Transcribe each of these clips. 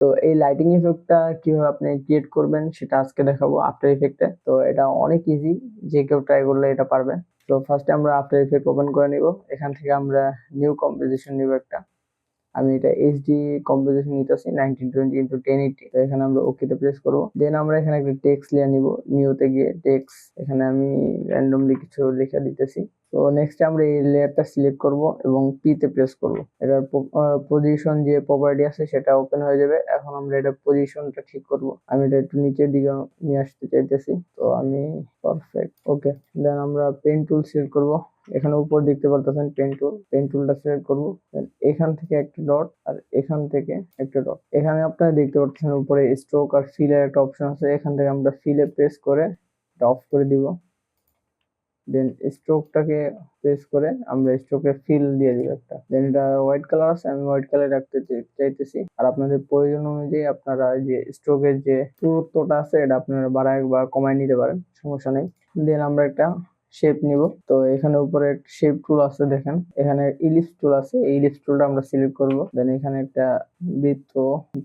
তো এই লাইটিং ইফেক্টটা কীভাবে আপনি ক্রিয়েট করবেন সেটা আজকে দেখাবো আফটার ইফেক্টে তো এটা অনেক ইজি যে কেউ ট্রাই করলে এটা পারবে তো ফার্স্টে আমরা আফটার ইফেক্ট ওপেন করে নিব। এখান থেকে আমরা নিউ কম্পোজিশন নিব একটা। আমি এটা এইচডি কম্পোজিশন নিতেছি nineteen twenty into ten eighty তো এখানে আমরা ওকেতে প্রেস করব। দেন আমরা এখানে একটা টেক্স লেয়ার নিব নিউতে গিয়ে টেক্স এখানে আমি র্যান্ডমলি কিছু লিখে দিতেছি। তো নেক্সট আমরা এই লেয়ারটা সিলেক্ট করব এবং পি তে প্রেস করব। এটার পজিশন যে প্রপার্টি আছে সেটা ওপেন হয়ে যাবে। এখন আমরা এটা পজিশনটা ঠিক করব। আমি এটা একটু নিচের দিকে নিয়ে আসতে চাইতেছি। তো আমি পারফেক্ট ওকে দেন আমরা পেন টুল সিলেক্ট করব। এখানে উপর দেখতে পারতেছেন পেন টুল পেন টুলটা সিলেক্ট করব। এখান থেকে একটা ডট আর এখান থেকে একটা ডট এখানে আপনারা দেখতে পাচ্ছেন উপরে স্ট্রোক আর ফিলের একটা অপশন আছে। এখান থেকে আমরা ফিলে প্রেস করে এটা অফ করে দিব। দেন স্ট্রোকটাকে প্রেস করে আমরা স্ট্রোকে ফিল দিয়ে দিব একটা। দেন এটা হোয়াইট কালার আছে, আমি হোয়াইট কালার রাখতে চাইতেছি। আর আপনাদের প্রয়োজন অনুযায়ী আপনারা যে স্ট্রোকের যে দূরত্বটা আছে, এটা আপনারা বাড়ায় বা কমায় নিতে পারেন, সমস্যা নেই। দেন আমরা একটা শেপ নিব। তো এখানে উপরে একটা শেপ টুল আছে, দেখেন। এখানে ইলিপস টুল আছে, এই ইলিপস টুলটা আমরা সিলেক্ট করব। দেন এখানে একটা বৃত্ত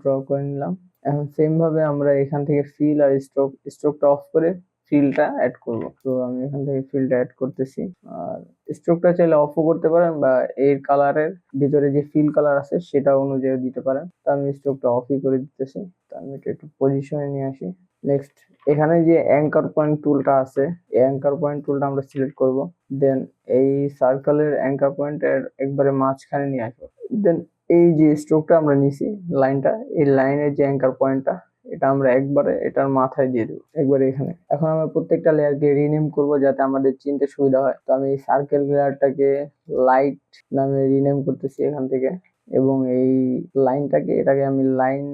ড্র করে নিলাম। এখন সেম ভাবে আমরা এখান থেকে ফিল আর স্ট্রোক স্ট্রোকটা অফ করে ফিলটা অ্যাড করব। তো আমি এখান থেকে ফিলটা অ্যাড করতেছি। আর স্ট্রোকটা চাইলে অফও করতে পারেন বা এর কালারের ভিতরে যে ফিল কালার আছে সেটা অনুযায়ী দিতে পারেন। তো আমি স্ট্রোকটা অফই করে দিতেছি। তো আমি এটা একটু পজিশনে নিয়ে আসি। নেক্সট এখানে যে অ্যাঙ্কার পয়েন্ট টুলটা আছে, এই অ্যাঙ্কার পয়েন্ট টুলটা আমরা সিলেক্ট করব। দেন এই সার্কেলের অ্যাঙ্কার পয়েন্টের একবারে মাঝখানে নিয়ে আসব। দেন এই যে স্ট্রোকটা আমরা নিছি লাইনটা এই লাইনের যে অ্যাঙ্কার পয়েন্টটা এটা আমরা একবারে, এটার মাথায় দিয়ে দেবো, একবারে এখানে। এখন আমরা প্রত্যেকটা লেয়ারকে রিনেম করব যাতে আমাদের চিনতে সুবিধা হয়। তো আমি সার্কেল লেয়ারটাকে লাইট নামে রিনেম করতেছি এখান থেকে এবং এই লাইনটাকে এটাকে আমি লাইন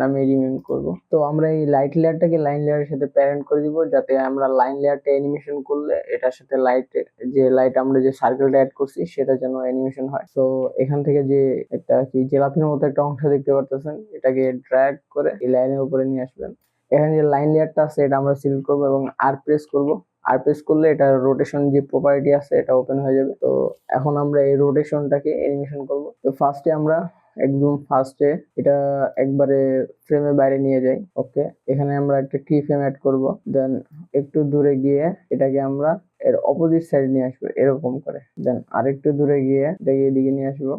নামে রিনেম করব। তো আমরা এই লাইট লেয়ারটাকে লাইন লেয়ারের সাথে প্যারেন্ট করে দিব, যাতে আমরা লাইন লেয়ারটা অ্যানিমেশন করলে এটার সাথে লাইট যে লাইট আমরা যে সার্কেলটা অ্যাড করছি, সেটা যেন অ্যানিমেশন হয়। তো এখান থেকে যে একটা কি জেলাপির মতো একটা অংশ দেখতে পারতেছেন, এটাকে ড্র্যাগ করে এই লাইনের উপরে নিয়ে আসবেন। এখানে যে লাইন লেয়ারটা আছে, এটা আমরা সিলেক্ট করব এবং আর প্রেস করব। আর প্রেস করলে এটা রোটেশন যে প্রপার্টি আছে, এটা ওপেন হয়ে যাবে। তো এখন আমরা এই রোটেশনটাকে অ্যানিমেশন করব। তো ফার্স্টে আমরা একদম ফার্স্টে এটা একবারে ফ্রেমের বাইরে নিয়ে যাই ওকে এখানে আমরা একটা কি ফ্রেম অ্যাড করব দেন একটু দূরে গিয়ে এটাকে আমরা এর অপোজিট সাইড নিয়ে আসব, এরকম করে। দেন আরেকটু দূরে গিয়ে এটাকে এদিকে নিয়ে আসব।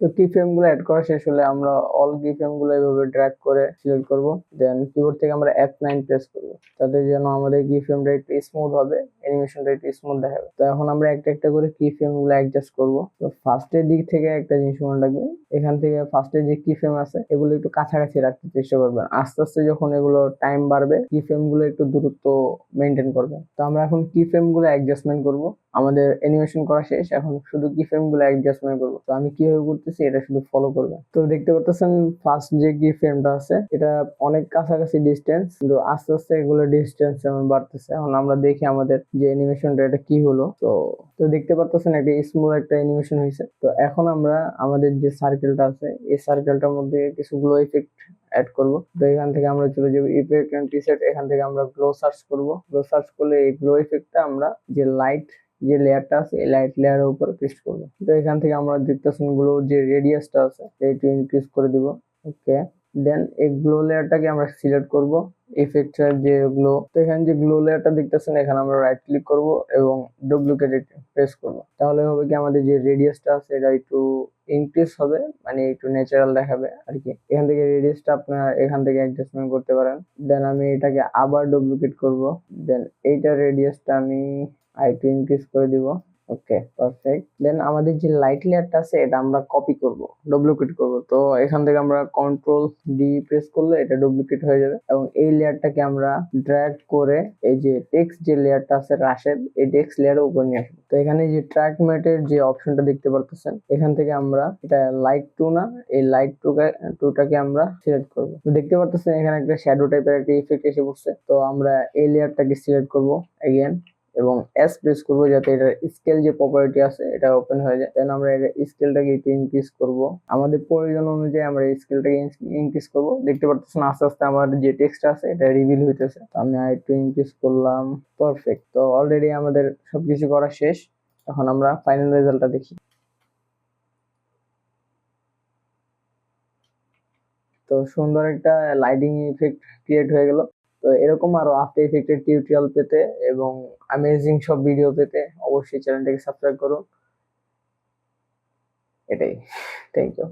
তো কি ফ্রেমগুলো অ্যাড করা শেষ হলে আমরা অল কি ফ্রেমগুলো এভাবে ড্র্যাগ করে সিলেক্ট করব। দেন কিবোর্ড থেকে আমরা এফ নাইন প্রেস করব। তাতে যেন আমাদের কি ফ্রেমটা একটু স্মুথ হবে। অ্যানিমেশনটা একটু স্মুথ দেখাবে। তো এখন আমরা একটা একটা করে কি ফ্রেমগুলো অ্যাডজাস্ট করব। তো ফার্স্টের দিক থেকে একটা জিনিস মনে রাখবেন, এখান থেকে ফার্স্টের যে কি ফ্রেম আছে, এগুলো একটু কাছাকাছি রাখতে চেষ্টা করবেন। আস্তে আস্তে যখন এগুলো টাইম বাড়বে কি ফ্রেমগুলো একটু দূরত্ব মেনটেন করবেন। তো আমরা এখন কি ফ্রেমগুলো অ্যাডজাস্টমেন্ট করব। আমাদের অ্যানিমেশন করা শেষ, এখন শুধু কি ফ্রেমগুলো অ্যাডজাস্টমেন্ট করব। তো আমি কীভাবে করতেছি, এটা শুধু ফলো করবে তো দেখতে পাচ্ছেন ফার্স্ট যে কি ফ্রেমটা আছে, এটা অনেক কাছাকাছি ডিস্টেন্স কিন্তু আস্তে আস্তে এগুলো ডিস্টেন্স যেমন বাড়তেছে। এখন আমরা দেখি আমাদের যে অ্যানিমেশনটা এটা কি হলো? তো তো দেখতে পাচ্ছেন একটা স্মুথ একটা অ্যানিমেশন হয়েছে। তো এখন আমরা আমাদের যে সার্কেলটা আছে, এই সার্কেলটার মধ্যে কিছু গ্লো ইফেক্ট অ্যাড করব। তো এখান থেকে আমরা চলে যাব ইফেক্ট এন্ড প্রিসেট এখান থেকে আমরা গ্লো সার্চ করব। গ্লো সার্চ করলে এই গ্লো ইফেক্টটা আমরা যে লাইট যে লেয়ারটা আছে, এই লাইট লেয়ারের উপর পেস্ট করব। তো এখান থেকে আমরা দেখতেছেন গ্লো যে রেডিয়াসটা আছে এইটু ইনক্রিজ করে দিব। ওকে দেন এই গ্লো লেয়ারটাকে আমরা সিলেক্ট করব। ইফেক্টের যে গ্লো তো এখানে যে গ্লো লেয়ারটা দেখতেছেন, এখানে আমরা রাইট ক্লিক করব এবং ডুপ্লিকেট প্রেস করব। তাহলে হবে কি আমাদের যে রেডিয়াসটা আছে, এটা একটু ইনক্রিজ হবে মানে একটু ন্যাচারাল দেখাবে আর কি। এখান থেকে রেডিয়াসটা আপনারা এখান থেকে অ্যাডজাস্টমেন্ট করতে পারেন। দেন আমি এটাকে আবার ডুপ্লিকেট করব। দেন এইটার রেডিয়াসটা আমি আইটু ইনক্রিজ করে দিব। ওকে পারফেক্ট দেন আমাদের যে লাইট লেয়ারটা আছে, এটা আমরা কপি করব ডুপ্লিকেট করব। তো এখান থেকে আমরা কন্ট্রোল ডি প্রেস করলে এটা ডুপ্লিকেট হয়ে যাবে। এবং এই লেয়ারটাকে আমরা ড্র্যাগ করে এই যে টেক্সট যে লেয়ারটা আছে রাশেদ এই টেক্সট লেয়ারের উপর নিয়ে আসব। তো এখানে যে ট্র্যাক ম্যাটের যে অপশনটা দেখতে পারতেছেন, এখান থেকে আমরা এটা লাইট টু না, এই লাইট টু টুটাকে আমরা সিলেক্ট করব। দেখতে পারতেছেন এখানে একটা শ্যাডো টাইপের একটা ইফেক্ট এসে পড়ছে। তো আমরা এই লেয়ারটাকে সিলেক্ট করব এগেন এবং এস প্রেস করব যাতে এটার স্কেল যে প্রপার্টি আছে, এটা ওপেন হয়ে যায়। দেন আমরা এটা স্কেলটাকে একটু ইনক্রিজ করব। আমাদের প্রয়োজন অনুযায়ী আমরা স্কেলটাকে ইনক্রিজ করব। দেখতে পারতেছেন আস্তে আস্তে আমার যে টেক্সট আছে, এটা রিভিল হইতেছে। তো আমি একটু ইনক্রিজ করলাম। পারফেক্ট তো অলরেডি আমাদের সবকিছু করা শেষ। এখন আমরা ফাইনাল রেজাল্টটা দেখি। তো সুন্দর একটা লাইটিং ইফেক্ট ক্রিয়েট হয়ে গেল। তো এরকম আরও আফটার ইফেক্টের টিউটোরিয়াল পেতে এবং অ্যামেজিং সব ভিডিও পেতে অবশ্যই চ্যানেলটাকে সাবস্ক্রাইব করুন এটাই। Thank you